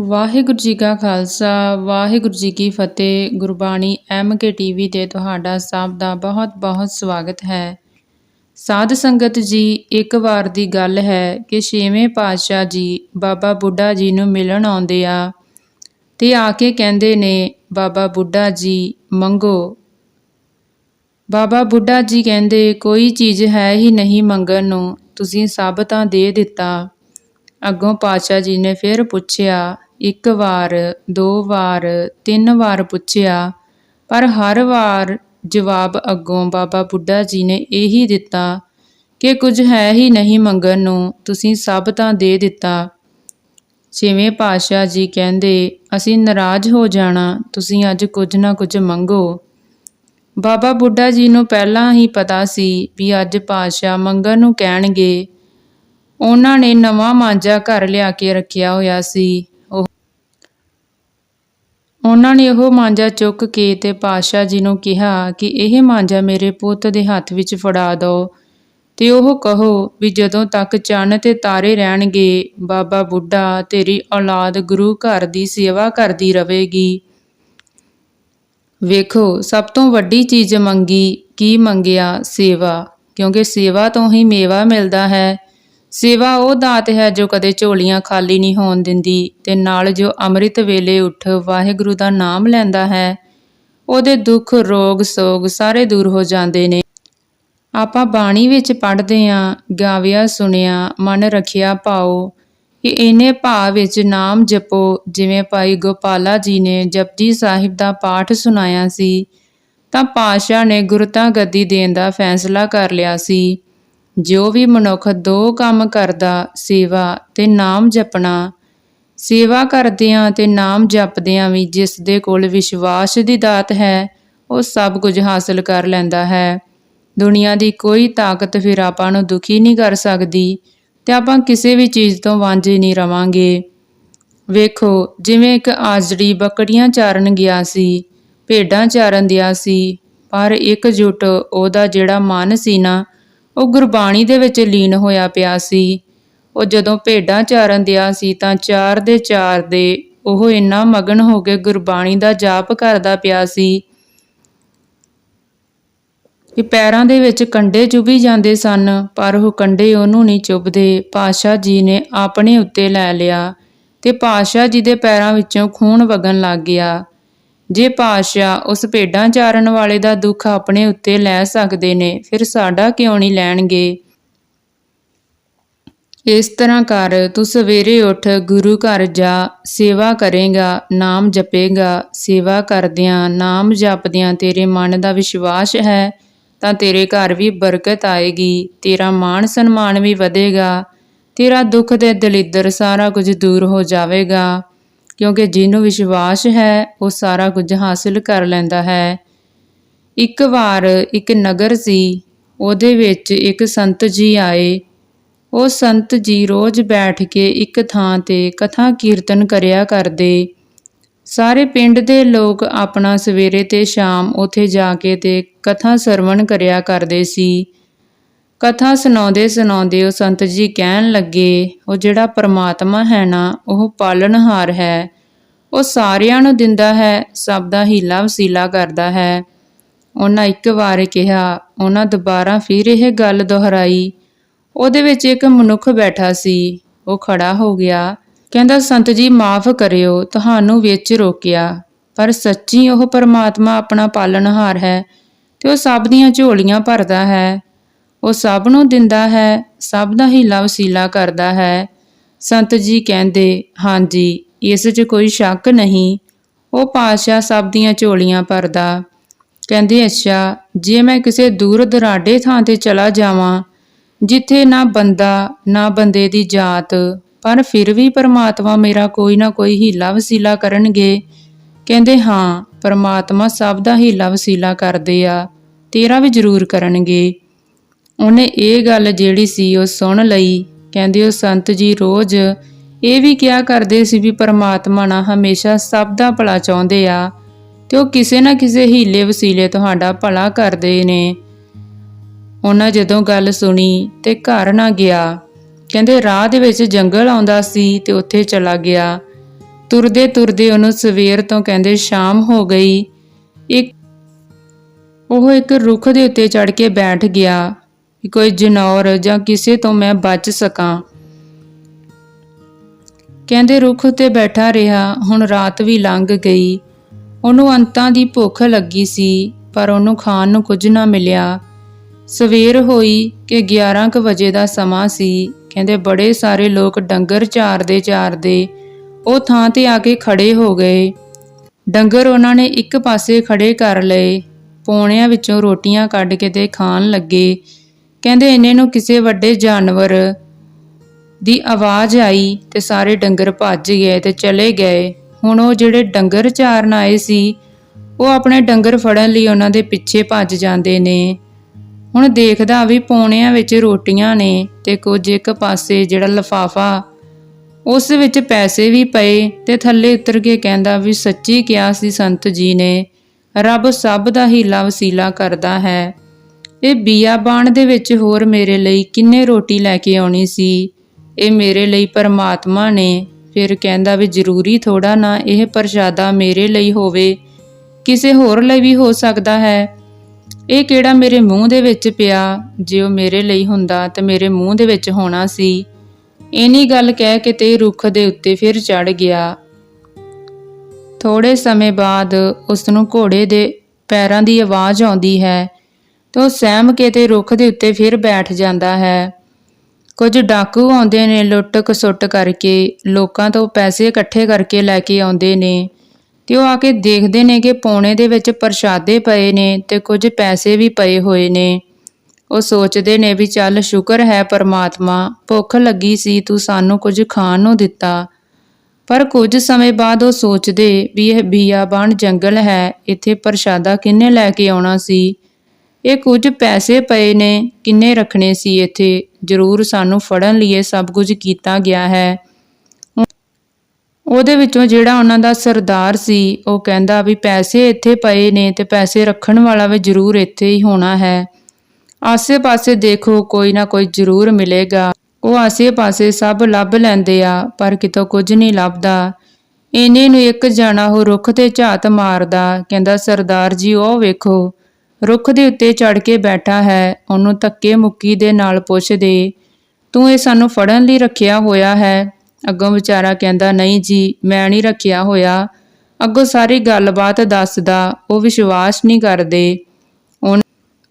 ਵਾਹਿਗੁਰੂ ਜੀ ਕਾ ਖਾਲਸਾ, ਵਾਹਿਗੁਰੂ ਜੀ ਕੀ ਫਤਿਹ। Gurbani M K TV ਤੇ ਤੁਹਾਡਾ ਸਭ ਦਾ ਬਹੁਤ ਬਹੁਤ ਸਵਾਗਤ ਹੈ। ਸਾਧ ਸੰਗਤ ਜੀ, ਇੱਕ ਵਾਰ ਦੀ ਗੱਲ ਹੈ ਕਿ ਛੇਵੇਂ ਪਾਤਸ਼ਾਹ ਜੀ, ਬਾਬਾ ਬੁੱਢਾ ਜੀ ਨੂੰ ਮਿਲਣ ਆਉਂਦੇ ਆ ਤੇ ਆ ਕੇ ਕਹਿੰਦੇ ਨੇ, ਬਾਬਾ ਬੁੱਢਾ ਜੀ, ਮੰਗੋ। ਬਾਬਾ ਬੁੱਢਾ ਜੀ ਕਹਿੰਦੇ, ਕੋਈ ਚੀਜ਼ ਹੈ ਹੀ ਨਹੀਂ ਮੰਗਣ ਨੂੰ, ਤੁਸੀਂ ਸਭ ਤਾਂ ਦੇ ਦਿੱਤਾ। ਅੱਗੋਂ ਪਾਤਸ਼ਾਹ ਜੀ ਨੇ ਫਿਰ ਪੁੱਛਿਆ ਇੱਕ ਵਾਰ, ਦੋ ਵਾਰ, ਤਿੰਨ ਵਾਰ ਪੁੱਛਿਆ, ਪਰ ਹਰ ਵਾਰ ਜਵਾਬ ਅੱਗੋਂ ਬਾਬਾ ਬੁੱਢਾ ਜੀ ਨੇ ਇਹੀ ਦਿੱਤਾ ਕਿ ਕੁਝ ਹੈ ਹੀ ਨਹੀਂ ਮੰਗਣ ਨੂੰ, ਤੁਸੀਂ ਸਭ ਤਾਂ ਦੇ ਦਿੱਤਾ। ਛੇਵੇਂ ਪਾਤਸ਼ਾਹ ਜੀ ਕਹਿੰਦੇ, ਅਸੀਂ ਨਾਰਾਜ਼ ਹੋ ਜਾਣਾ, ਤੁਸੀਂ ਅੱਜ ਕੁਝ ਨਾ ਕੁਝ ਮੰਗੋ। ਬਾਬਾ ਬੁੱਢਾ ਜੀ ਨੂੰ ਪਹਿਲਾਂ ਹੀ ਪਤਾ ਸੀ ਵੀ ਅੱਜ ਪਾਤਸ਼ਾਹ ਮੰਗਣ ਨੂੰ ਕਹਿਣਗੇ। ਉਹਨਾਂ ਨੇ ਨਵਾਂ ਮਾਂਜਾ ਘਰ ਲਿਆ ਕੇ ਰੱਖਿਆ ਹੋਇਆ ਸੀ। ਉਹਨਾਂ ਨੇ ਉਹ ਮਾਂਜਾ ਚੁੱਕ ਕੇ ਤੇ ਪਾਤਸ਼ਾਹ ਜੀ ਨੂੰ ਕਿਹਾ ਕਿ ਇਹ ਮਾਂਜਾ ਮੇਰੇ ਪੁੱਤ ਦੇ ਹੱਥ ਵਿੱਚ ਫੜਾ ਦਿਓ। ਤੇ ਉਹ ਕਹੋ ਵੀ ਜਦੋਂ ਤੱਕ ਚੰਨ ਤੇ ਤਾਰੇ ਰਹਿਣਗੇ, ਬਾਬਾ ਬੁੱਢਾ ਤੇਰੀ ਔਲਾਦ ਗੁਰੂ ਘਰ ਦੀ ਸੇਵਾ ਕਰਦੀ ਰਹੇਗੀ। ਵੇਖੋ, ਸਭ ਤੋਂ ਵੱਡੀ ਚੀਜ਼ ਮੰਗੀ, ਕੀ ਮੰਗਿਆ? ਸੇਵਾ। ਕਿਉਂਕਿ ਸੇਵਾ ਤੋਂ ਹੀ ਮੇਵਾ ਮਿਲਦਾ ਹੈ। ਸੇਵਾ ਉਹ ਦਾਤ ਹੈ ਜੋ ਕਦੇ ਝੋਲੀਆਂ ਖਾਲੀ ਨਹੀਂ ਹੋਣ ਦਿੰਦੀ ਤੇ ਨਾਲ ਜੋ ਅੰਮ੍ਰਿਤ ਵੇਲੇ ਉੱਠ ਵਾਹਿਗੁਰੂ ਦਾ ਨਾਮ ਲੈਂਦਾ ਹੈ, ਉਹਦੇ ਦੁੱਖ, ਰੋਗ, ਸੋਗ ਸਾਰੇ ਦੂਰ ਹੋ ਜਾਂਦੇ ਨੇ। ਆਪਾਂ ਬਾਣੀ ਵਿੱਚ ਪੜ੍ਹਦੇ ਆਂ ਗਾਵਿਆ ਸੁਣਿਆ, ਮਨ ਰੱਖਿਆ ਭਾਉ ਕਿ ਇਹਨੇ ਭਾਵ ਵਿੱਚ ਨਾਮ ਜਪੋ, ਜਿਵੇਂ ਭਾਈ ਗੋਪਾਲਾ ਜੀ ਨੇ ਜਪਜੀ ਸਾਹਿਬ ਦਾ ਪਾਠ ਸੁਣਾਇਆ ਸੀ, ਤਾਂ ਪਾਸ਼ਾ ਨੇ ਗੁਰਤਾ ਗੱਦੀ ਦੇਣ ਦਾ ਫੈਸਲਾ ਕਰ ਲਿਆ ਸੀ। ਜੋ ਵੀ ਮਨੁੱਖ ਦੋ ਕੰਮ ਕਰਦਾ, ਸੇਵਾ ਤੇ ਨਾਮ ਜਪਣਾ, ਸੇਵਾ ਕਰਦਿਆਂ ਤੇ ਨਾਮ ਜਪਦਿਆਂ ਵੀ ਜਿਸ ਦੇ ਕੋਲ ਵਿਸ਼ਵਾਸ ਦੀ ਦਾਤ ਹੈ, ਉਹ ਸਭ ਕੁਝ ਹਾਸਲ ਕਰ ਲੈਂਦਾ ਹੈ। ਦੁਨੀਆ ਦੀ ਕੋਈ ਤਾਕਤ ਫਿਰ ਆਪਾਂ ਨੂੰ ਦੁਖੀ ਨਹੀਂ ਕਰ ਸਕਦੀ ਤੇ ਆਪਾਂ ਕਿਸੇ ਵੀ ਚੀਜ਼ ਤੋਂ ਵਾਂਝੇ ਨਹੀਂ ਰਵਾਂਗੇ। ਵੇਖੋ, ਜਿਵੇਂ ਇੱਕ ਆਜੜੀ ਬੱਕੜੀਆਂ ਚਾਰਨ ਗਿਆ ਸੀ, ਭੇਡਾਂ ਚਾਰਨ ਦਿਆ ਸੀ, ਪਰ ਇੱਕ ਇਕਜੁੱਟ ਉਹਦਾ ਜਿਹੜਾ ਮਨ ਸੀ ਨਾ ਉਹ ਗੁਰਬਾਣੀ ਦੇ ਵਿੱਚ ਲੀਨ ਹੋਇਆ ਪਿਆ ਸੀ। ਉਹ ਜਦੋਂ ਭੇਡਾਂ ਚਾਰਨ ਦਿਆ ਸੀ ਤਾਂ ਚਾਰ ਦੇ ਚਾਰ ਦੇ ਉਹ ਇੰਨਾ ਮਗਨ ਹੋ ਕੇ ਗੁਰਬਾਣੀ ਦਾ ਜਾਪ ਕਰਦਾ ਪਿਆ ਸੀ ਕਿ ਪੈਰਾਂ ਦੇ ਵਿੱਚ ਕੰਡੇ ਚੁਭੀ ਜਾਂਦੇ ਸਨ, ਪਰ ਉਹ ਕੰਡੇ ਉਹਨੂੰ ਨਹੀਂ ਚੁਭਦੇ। ਪਾਸ਼ਾ ਜੀ ਨੇ ਆਪਣੇ ਉੱਤੇ ਲੈ ਲਿਆ ਤੇ ਪਾਸ਼ਾ ਜੀ ਦੇ ਪੈਰਾਂ ਵਿੱਚੋਂ ਖੂਨ ਵਗਣ ਲੱਗ ਗਿਆ। ਜੇ ਪਾਸ਼ਾ ਉਸ ਭੇਡਾਂ ਚਾਰਨ ਵਾਲੇ ਦਾ ਦੁੱਖ ਆਪਣੇ ਉੱਤੇ ਲੈ ਸਕਦੇ ਨੇ, ਫਿਰ ਸਾਡਾ ਕਿਉਂ ਨਹੀਂ ਲੈਣਗੇ? ਇਸ ਤਰ੍ਹਾਂ ਕਰ, ਤੂੰ ਸਵੇਰੇ ਉੱਠ, ਗੁਰੂ ਘਰ ਜਾ, ਸੇਵਾ ਕਰੇਗਾ, ਨਾਮ ਜਪੇਗਾ, ਸੇਵਾ ਕਰਦਿਆਂ, ਨਾਮ ਜਪਦਿਆਂ ਤੇਰੇ ਮਨ ਦਾ ਵਿਸ਼ਵਾਸ ਹੈ, ਤਾਂ ਤੇਰੇ ਘਰ ਵੀ ਬਰਕਤ ਆਏਗੀ, ਤੇਰਾ ਮਾਣ ਸਨਮਾਨ ਵੀ ਵਧੇਗਾ, ਤੇਰਾ ਦੁੱਖ ਤੇ ਦਲਿੱਦਰ ਸਾਰਾ ਕੁਝ ਦੂਰ ਹੋ ਜਾਵੇਗਾ। ਕਿਉਂਕਿ ਜਿਹਨੂੰ ਵਿਸ਼ਵਾਸ ਹੈ, ਉਹ ਸਾਰਾ ਕੁਝ ਹਾਸਿਲ ਕਰ ਲੈਂਦਾ ਹੈ। ਇੱਕ ਵਾਰ ਇੱਕ ਨਗਰ ਸੀ, ਉਹਦੇ ਵਿੱਚ ਇੱਕ ਸੰਤ ਜੀ ਆਏ। ਉਹ ਸੰਤ ਜੀ ਰੋਜ਼ ਬੈਠ ਕੇ ਇੱਕ ਥਾਂ ਤੇ ਕਥਾ ਕੀਰਤਨ ਕਰਿਆ ਕਰਦੇ। ਸਾਰੇ ਪਿੰਡ ਦੇ ਲੋਕ ਆਪਣਾ ਸਵੇਰੇ ਤੇ ਸ਼ਾਮ ਉੱਥੇ ਜਾ ਕੇ ਤੇ ਕਥਾ ਸਰਵਣ ਕਰਿਆ ਕਰਦੇ ਸੀ। ਕਥਾ ਸੁਣਾਉਂਦੇ ਸੁਣਾਉਂਦੇ ਉਹ ਸੰਤ ਜੀ ਕਹਿਣ ਲੱਗੇ, ਉਹ ਜਿਹੜਾ ਪਰਮਾਤਮਾ ਹੈ ਨਾ, ਉਹ ਪਾਲਣਹਾਰ ਹੈ। ਉਹ ਸਾਰਿਆਂ ਨੂੰ ਦਿੰਦਾ ਹੈ, ਸਭ ਦਾ ਹੀਲਾ ਵਸੀਲਾ ਕਰਦਾ ਹੈ। ਉਹਨਾਂ ਇੱਕ ਵਾਰ ਕਿਹਾ, ਉਹਨਾਂ ਦੁਬਾਰਾ ਫਿਰ ਇਹ ਗੱਲ ਦੁਹਰਾਈ। ਉਹਦੇ ਵਿੱਚ ਇੱਕ ਮਨੁੱਖ ਬੈਠਾ ਸੀ। ਉਹ ਖੜਾ ਹੋ ਗਿਆ। ਕਹਿੰਦਾ, ਸੰਤ ਜੀ, ਮਾਫ ਕਰਿਓ, ਤੁਹਾਨੂੰ ਵਿੱਚ ਰੋਕਿਆ। ਪਰ ਸੱਚੀ ਉਹ ਪਰਮਾਤਮਾ ਆਪਣਾ ਪਾਲਣਹਾਰ ਹੈ ਤੇ ਉਹ ਸਭ ਦੀਆਂ ਝੋਲੀਆਂ ਭਰਦਾ ਹੈ। ਉਹ ਸਭ ਨੂੰ ਦਿੰਦਾ ਹੈ, ਸਭ ਦਾ ਹੀਲਾ ਵਸੀਲਾ ਕਰਦਾ ਹੈ। ਸੰਤ ਜੀ ਕਹਿੰਦੇ ਹਾਂਜੀ ਇਸ 'ਚ ਕੋਈ ਸ਼ੱਕ ਨਹੀਂ। ਉਹ ਪਾਸ਼ਾ ਸਭ ਦੀਆਂ ਝੋਲੀਆਂ ਭਰਦਾ। ਕਹਿੰਦੇ, ਅੱਛਾ, ਜੇ ਮੈਂ ਕਿਸੇ ਦੂਰ ਦਰਾਡੇ ਥਾਂ ਤੇ ਚਲਾ ਜਾਵਾਂ, ਜਿੱਥੇ ਨਾ ਬੰਦਾ, ਨਾ ਬੰਦੇ ਦੀ ਜਾਤ, ਪਰ ਫਿਰ ਵੀ ਪਰਮਾਤਮਾ ਮੇਰਾ ਕੋਈ ਨਾ ਕੋਈ ਹੀਲਾ ਵਸੀਲਾ ਕਰਨਗੇ? ਕਹਿੰਦੇ, ਹਾਂ, ਪਰਮਾਤਮਾ ਸਭ ਦਾ ਹੀਲਾ ਵਸੀਲਾ ਕਰਦੇ ਆ, ਤੇਰਾ ਵੀ ਜ਼ਰੂਰ ਕਰਨਗੇ। ਉਹਨੇ ਇਹ ਗੱਲ ਜਿਹੜੀ ਸੀ ਉਹ ਸੁਣ ਲਈ। ਕਹਿੰਦੇ ਉਹ ਸੰਤ ਜੀ ਰੋਜ਼ ਇਹ ਵੀ ਕਿਹਾ ਕਰਦੇ ਸੀ ਵੀ ਪਰਮਾਤਮਾ ਨਾ ਹਮੇਸ਼ਾ ਸਭ ਦਾ ਭਲਾ ਚਾਹੁੰਦੇ ਆ ਤੇ ਉਹ ਕਿਸੇ ਨਾ ਕਿਸੇ ਹੀਲੇ ਵਸੀਲੇ ਤੁਹਾਡਾ ਭਲਾ ਕਰਦੇ ਨੇ। ਉਹਨਾਂ ਜਦੋਂ ਗੱਲ ਸੁਣੀ ਤੇ ਘਰ ਨਾ ਗਿਆ। ਕਹਿੰਦੇ ਰਾਹ ਦੇ ਵਿੱਚ ਜੰਗਲ ਆਉਂਦਾ ਸੀ ਤੇ ਉੱਥੇ ਚਲਾ ਗਿਆ। ਤੁਰਦੇ ਤੁਰਦੇ ਉਹਨੂੰ ਸਵੇਰ ਤੋਂ ਕਹਿੰਦੇ ਸ਼ਾਮ ਹੋ ਗਈ। ਇੱਕ ਉਹ ਇੱਕ ਰੁੱਖ ਦੇ ਉੱਤੇ ਚੜ ਕੇ ਬੈਠ ਗਿਆ। ਕੋਈ ਜਨੌਰ ਜਾਂ ਕਿਸੇ ਤੋਂ ਮੈਂ ਬਚ ਸਕਾਂ। ਕਹਿੰਦੇ ਰੁੱਖ ਉੱਤੇ ਬੈਠਾ ਰਿਹਾ, ਹੁਣ ਰਾਤ ਵੀ ਲੰਘ ਗਈ। ਉਹਨੂੰ ਅੰਤਾਂ ਦੀ ਭੁੱਖ ਲੱਗੀ ਸੀ, ਪਰ ਉਹਨੂੰ ਖਾਣ ਨੂੰ ਕੁਝ ਨਾ ਮਿਲਿਆ। ਸਵੇਰ ਹੋਈ ਕਿ 11 ਕੁ ਵਜੇ ਦਾ ਸਮਾਂ ਸੀ, ਕਹਿੰਦੇ ਬੜੇ ਸਾਰੇ ਲੋਕ ਡੰਗਰ ਚਾਰਦੇ ਚਾਰਦੇ ਉਹ ਥਾਂ ਤੇ ਆ ਕੇ ਖੜੇ ਹੋ ਗਏ। ਡੰਗਰ ਉਹਨਾਂ ਨੇ ਇੱਕ ਪਾਸੇ ਖੜੇ ਕਰ ਲਏ, ਪੌਣਿਆਂ ਵਿੱਚੋਂ ਰੋਟੀਆਂ ਕੱਢ ਕੇ ਤੇ ਖਾਣ ਲੱਗੇ। ਕਹਿੰਦੇ ਇੰਨੇ ਨੂੰ ਕਿਸੇ ਵੱਡੇ ਜਾਨਵਰ ਦੀ ਆਵਾਜ਼ ਆਈ ਤੇ ਸਾਰੇ ਡੰਗਰ ਭੱਜ ਗਏ ਤੇ ਚਲੇ ਗਏ। ਹੁਣ ਉਹ ਜਿਹੜੇ ਡੰਗਰ ਚਾਰਨ ਆਏ ਸੀ, ਉਹ ਆਪਣੇ ਡੰਗਰ ਫੜਨ ਲਈ ਉਹਨਾਂ ਦੇ ਪਿੱਛੇ ਭੱਜ ਜਾਂਦੇ ਨੇ। ਹੁਣ ਦੇਖਦਾ ਵੀ ਪੌਣਿਆਂ ਵਿੱਚ ਰੋਟੀਆਂ ਨੇ ਤੇ ਕੁਝ ਇੱਕ ਪਾਸੇ ਜਿਹੜਾ ਲਫਾਫਾ, ਉਸ ਵਿੱਚ ਪੈਸੇ ਵੀ ਪਏ ਤੇ ਥੱਲੇ ਉਤਰ ਕੇ ਕਹਿੰਦਾ ਵੀ ਸੱਚੀ ਕਿਹਾ ਸੀ ਸੰਤ ਜੀ ਨੇ, ਰੱਬ ਸਭ ਦਾ ਹੀਲਾ ਵਸੀਲਾ ਕਰਦਾ ਹੈ। ਇਹ ਬੀਆਬਾਨ ਦੇ ਵਿੱਚ ਹੋਰ ਮੇਰੇ ਲਈ ਕਿੰਨੇ ਰੋਟੀ ਲੈ ਕੇ ਆਉਣੀ ਸੀ? ਇਹ ਮੇਰੇ ਲਈ ਪਰਮਾਤਮਾ ਨੇ। ਫਿਰ ਕਹਿੰਦਾ ਵੀ ਜ਼ਰੂਰੀ ਥੋੜਾ ਨਾ ਇਹ ਪ੍ਰਸ਼ਾਦਾ ਮੇਰੇ ਲਈ ਹੋਵੇ। ਕਿਸੇ ਹੋਰ ਲਈ ਵੀ ਹੋ ਸਕਦਾ ਹੈ। ਇਹ ਕਿਹੜਾ ਮੇਰੇ ਮੂੰਹ ਦੇ ਵਿੱਚ ਪਿਆ? ਜੇ ਉਹ ਮੇਰੇ ਲਈ ਹੁੰਦਾ ਤਾਂ ਮੇਰੇ ਮੂੰਹ ਦੇ ਵਿੱਚ ਹੋਣਾ ਸੀ। ਇਨੀ ਗੱਲ ਕਹਿ ਕੇ ਤੇ ਰੁੱਖ ਦੇ ਉੱਤੇ ਫਿਰ ਚੜ ਗਿਆ। ਥੋੜੇ ਸਮੇਂ ਬਾਅਦ ਉਸ ਨੂੰ ਘੋੜੇ ਦੇ ਪੈਰਾਂ ਦੀ ਆਵਾਜ਼ ਆਉਂਦੀ ਹੈ। ਤੇ ਉਹ ਸਹਿਮ ਕੇ ਤੇ ਰੁੱਖ ਦੇ ਉੱਤੇ ਫਿਰ ਬੈਠ ਜਾਂਦਾ ਹੈ। ਕੁਝ ਡਾਕੂ ਆਉਂਦੇ ਨੇ ਲੁੱਟ ਕਸੁੱਟ ਕਰਕੇ, ਲੋਕਾਂ ਤੋਂ ਪੈਸੇ ਇਕੱਠੇ ਕਰਕੇ ਲੈ ਕੇ ਆਉਂਦੇ ਨੇ ਤੇ ਉਹ ਆ ਕੇ ਦੇਖਦੇ ਨੇ ਕਿ ਪੌਣੇ ਦੇ ਵਿੱਚ ਪ੍ਰਸ਼ਾਦੇ ਪਏ ਨੇ ਤੇ ਕੁਝ ਪੈਸੇ ਵੀ ਪਏ ਹੋਏ ਨੇ। ਉਹ ਸੋਚਦੇ ਨੇ ਵੀ ਚੱਲ ਸ਼ੁਕਰ ਹੈ ਪਰਮਾਤਮਾ, ਭੁੱਖ ਲੱਗੀ ਸੀ, ਤੂੰ ਸਾਨੂੰ ਕੁਝ ਖਾਣ ਨੂੰ ਦਿੱਤਾ। ਪਰ ਕੁਝ ਸਮੇਂ ਬਾਅਦ ਉਹ ਸੋਚਦੇ ਵੀ ਇਹ ਬੀਆਬਾਨ ਜੰਗਲ ਹੈ, ਇੱਥੇ ਪ੍ਰਸ਼ਾਦਾ ਕਿੰਨੇ ਲੈ ਕੇ ਆਉਣਾ ਸੀ? ਇਹ ਕੁਝ ਪੈਸੇ ਪਏ ਨੇ, ਕਿੰਨੇ ਰੱਖਣੇ ਸੀ ਇੱਥੇ? ਜ਼ਰੂਰ ਸਾਨੂੰ ਫੜਨ ਲਈ ਸਭ ਕੁਝ ਕੀਤਾ ਗਿਆ ਹੈ। ਉਹਦੇ ਵਿੱਚੋਂ ਜਿਹੜਾ ਉਹਨਾਂ ਦਾ ਸਰਦਾਰ ਸੀ, ਉਹ ਕਹਿੰਦਾ ਵੀ ਪੈਸੇ ਇੱਥੇ ਪਏ ਨੇ ਤੇ ਪੈਸੇ ਰੱਖਣ ਵਾਲਾ ਵੀ ਜ਼ਰੂਰ ਇੱਥੇ ਹੀ ਹੋਣਾ ਹੈ। ਆਸੇ-ਪਾਸੇ ਦੇਖੋ, ਕੋਈ ਨਾ ਕੋਈ ਜ਼ਰੂਰ ਮਿਲੇਗਾ। ਉਹ ਆਸੇ-ਪਾਸੇ ਸਭ ਲੱਭ ਲੈਂਦੇ ਆ, ਪਰ ਕਿਤੋਂ ਕੁਝ ਨਹੀਂ ਲੱਭਦਾ। ਇਹਨੇ ਨੂੰ ਇੱਕ ਜਾਣਾ ਉਹ ਰੁੱਖ ਤੇ ਝਾਤ ਮਾਰਦਾ, ਕਹਿੰਦਾ, ਸਰਦਾਰ ਜੀ, ਉਹ ਵੇਖੋ ਰੁੱਖ ਦੇ ਉੱਤੇ ਚੜ ਕੇ ਬੈਠਾ ਹੈ, ਉਹਨੂੰ ਧੱਕੇ ਮੁੱਕੀ ਦੇ ਨਾਲ ਪੁੱਛਦੇ, ਤੂੰ ਇਹ ਸਾਨੂੰ ਫੜਨ ਲਈ ਰੱਖਿਆ ਹੋਇਆ ਹੈ? ਅੱਗੋਂ ਵਿਚਾਰਾ ਕਹਿੰਦਾ, ਨਹੀਂ ਜੀ, ਮੈਂ ਨਹੀਂ ਰੱਖਿਆ ਹੋਇਆ। ਅੱਗੋਂ ਸਾਰੀ ਗੱਲਬਾਤ ਦੱਸਦਾ, ਉਹ ਵਿਸ਼ਵਾਸ ਨਹੀਂ ਕਰਦੇ।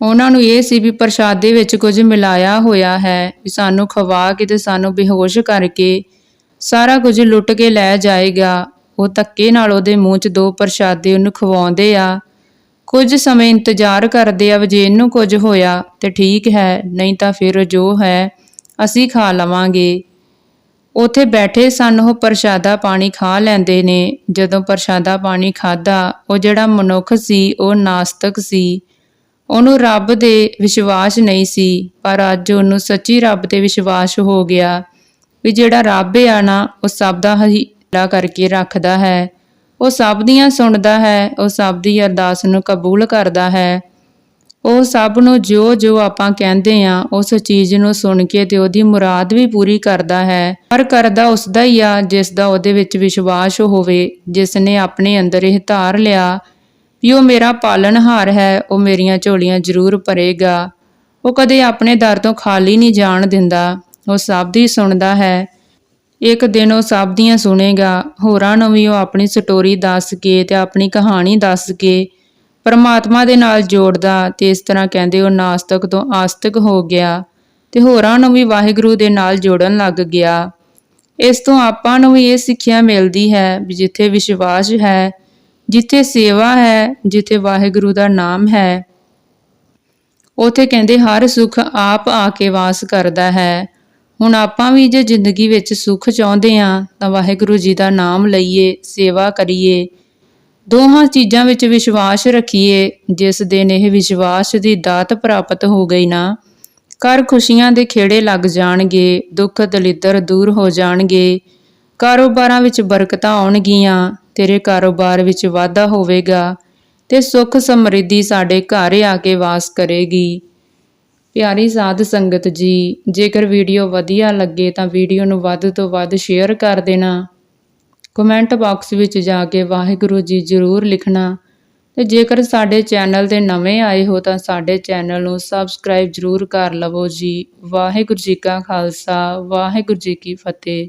ਉਹਨਾਂ ਨੂੰ ਇਹ ਸੀ ਵੀ ਪ੍ਰਸ਼ਾਦੇ ਵਿੱਚ ਕੁਝ ਮਿਲਾਇਆ ਹੋਇਆ ਹੈ, ਵੀ ਸਾਨੂੰ ਖਵਾ ਕੇ ਤੇ ਸਾਨੂੰ ਬੇਹੋਸ਼ ਕਰਕੇ ਸਾਰਾ ਕੁਝ ਲੁੱਟ ਕੇ ਲੈ ਜਾਏਗਾ। ਉਹ ਧੱਕੇ ਨਾਲ ਉਹਦੇ ਮੂੰਹ 'ਚ ਦੋ ਪ੍ਰਸ਼ਾਦੇ ਉਹਨੂੰ ਖਵਾਉਂਦੇ ਆ। ਕੁਝ ਸਮੇਂ ਇੰਤਜ਼ਾਰ ਕਰਦੇ ਆ ਵੀ ਜੇ ਇਹਨੂੰ ਕੁਝ ਹੋਇਆ ਤੇ ਠੀਕ ਹੈ, ਨਹੀਂ ਤਾਂ ਫਿਰ ਜੋ ਹੈ, ਅਸੀਂ ਖਾ ਲਵਾਂਗੇ। ਉਥੇ ਬੈਠੇ ਸਨ, ਉਹ ਪ੍ਰਸ਼ਾਦਾ ਪਾਣੀ ਖਾ ਲੈਂਦੇ ਨੇ। ਜਦੋਂ ਪ੍ਰਸ਼ਾਦਾ ਪਾਣੀ ਖਾਦਾ ਉਹ ਜਿਹੜਾ ਮਨੁੱਖ ਸੀ, ਉਹ ਨਾਸਤਕ ਸੀ। ਉਹਨੂੰ ਰੱਬ ਦੇ ਵਿਸ਼ਵਾਸ ਨਹੀਂ ਸੀ, ਪਰ ਅੱਜ ਉਹਨੂੰ ਸੱਚੀ ਰੱਬ ਤੇ ਵਿਸ਼ਵਾਸ ਹੋ ਗਿਆ ਵੀ ਜਿਹੜਾ ਰੱਬ ਆ ਨਾ, ਉਹ ਸਭ ਦਾ ਹੀਲਾ ਕਰਕੇ ਰੱਖਦਾ ਹੈ। ਉਹ ਸਭ ਦੀਆਂ ਸੁਣਦਾ ਹੈ, ਉਹ ਸਭ ਦੀ ਅਰਦਾਸ ਨੂੰ ਕਬੂਲ ਕਰਦਾ ਹੈ। ਉਹ ਸਭ ਨੂੰ ਜੋ ਜੋ ਆਪਾਂ ਕਹਿੰਦੇ ਆ ਉਸ ਚੀਜ਼ ਨੂੰ ਸੁਣ ਕੇ ਤੇ ਉਹਦੀ ਮੁਰਾਦ ਵੀ ਪੂਰੀ ਕਰਦਾ ਹੈ। ਪਰ ਕਰਦਾ ਉਸ ਦਾ ਹੀ ਆ ਜਿਸ ਦਾ ਉਹਦੇ ਵਿੱਚ ਵਿਸ਼ਵਾਸ ਹੋਵੇ ਜਿਸ ਨੇ ਆਪਣੇ ਅੰਦਰ ਇਹ ਧਾਰ ਲਿਆ ਵੀ ਉਹ ਮੇਰਾ ਪਾਲਣਹਾਰ ਹੈ, ਉਹ ਮੇਰੀਆਂ ਝੋਲੀਆਂ ਜ਼ਰੂਰ ਭਰੇਗਾ। ਉਹ ਕਦੇ ਆਪਣੇ ਦਰ ਤੋਂ ਖਾਲੀ ਨਹੀਂ ਜਾਣ ਦਿੰਦਾ। ਉਹ ਸਭ ਦੀ ਸੁਣਦਾ ਹੈ। ਇੱਕ ਦਿਨ ਉਹ ਸਭ ਦੀਆਂ ਸੁਣੇਗਾ। ਹੋਰਾਂ ਨੂੰ ਵੀ ਉਹ ਆਪਣੀ ਸਟੋਰੀ ਦੱਸ ਕੇ ਤੇ ਆਪਣੀ ਕਹਾਣੀ ਦੱਸ ਕੇ ਪਰਮਾਤਮਾ ਦੇ ਨਾਲ ਜੋੜਦਾ ਤੇ ਇਸ ਤਰ੍ਹਾਂ ਕਹਿੰਦੇ ਉਹ ਨਾਸਤਕ ਤੋਂ ਆਸਤਕ ਹੋ ਗਿਆ ਤੇ ਹੋਰਾਂ ਨੂੰ ਵੀ ਵਾਹਿਗੁਰੂ ਦੇ ਨਾਲ ਜੋੜਨ ਲੱਗ ਗਿਆ। ਇਸ ਤੋਂ ਆਪਾਂ ਨੂੰ ਵੀ ਇਹ ਸਿੱਖਿਆ ਮਿਲਦੀ ਹੈ ਵੀ ਜਿੱਥੇ ਵਿਸ਼ਵਾਸ ਹੈ, ਜਿੱਥੇ ਸੇਵਾ ਹੈ, ਜਿੱਥੇ ਵਾਹਿਗੁਰੂ ਦਾ ਨਾਮ ਹੈ, ਉਥੇ ਕਹਿੰਦੇ ਹਰ ਸੁੱਖ ਆਪ ਆ ਕੇ ਵਾਸ ਕਰਦਾ ਹੈ। ਹੁਣ ਆਪਾਂ ਵੀ ਜੇ ਜ਼ਿੰਦਗੀ ਵਿੱਚ ਸੁੱਖ ਚਾਹੁੰਦੇ ਆ ਤਾਂ ਵਾਹਿਗੁਰੂ ਜੀ ਦਾ ਨਾਮ ਲਈਏ, ਸੇਵਾ ਕਰੀਏ। ਦੋਹਾਂ ਚੀਜ਼ਾਂ ਵਿੱਚ ਵਿਸ਼ਵਾਸ ਰੱਖੀਏ, ਜਿਸ ਦਿਨ ਇਹ ਵਿਸ਼ਵਾਸ ਦੀ ਦਾਤ ਪ੍ਰਾਪਤ ਹੋ ਗਈ ਨਾ ਕਰ ਖੁਸ਼ੀਆਂ ਦੇ ਖੇੜੇ ਲੱਗ ਜਾਣਗੇ, ਦੁੱਖ ਦਲਿੱਦਰ ਦੂਰ ਹੋ ਜਾਣਗੇ। ਕਾਰੋਬਾਰਾਂ ਵਿੱਚ ਬਰਕਤਾਂ ਆਉਣਗੀਆਂ, ਤੇਰੇ ਕਾਰੋਬਾਰ ਵਿੱਚ ਵਾਧਾ ਹੋਵੇਗਾ ਤੇ ਸੁੱਖ ਸਮਰਿੱਧੀ ਸਾਡੇ ਘਰ ਆ ਕੇ ਵਾਸ ਕਰੇਗੀ। ਪਿਆਰੀ ਸਾਧ ਸੰਗਤ ਜੀ, ਜੇਕਰ ਵੀਡੀਓ ਵਧੀਆ ਲੱਗੇ ਤਾਂ ਵੀਡੀਓ ਨੂੰ ਵੱਧ ਤੋਂ ਵੱਧ ਸ਼ੇਅਰ ਕਰ ਦੇਣਾ। ਕਮੈਂਟ ਬਾਕਸ ਵਿੱਚ ਜਾ ਕੇ ਵਾਹਿਗੁਰੂ ਜੀ ਜ਼ਰੂਰ ਲਿਖਣਾ। ਤੇ ਜੇਕਰ ਸਾਡੇ ਚੈਨਲ ਤੇ ਨਵੇਂ ਆਏ ਹੋ ਤਾਂ ਸਾਡੇ ਚੈਨਲ ਨੂੰ ਸਬਸਕ੍ਰਾਈਬ ਜ਼ਰੂਰ ਕਰ ਲਵੋ ਜੀ। ਵਾਹਿਗੁਰੂ ਜੀ ਕਾ ਖਾਲਸਾ, ਵਾਹਿਗੁਰੂ ਜੀ ਕੀ ਫਤਿਹ।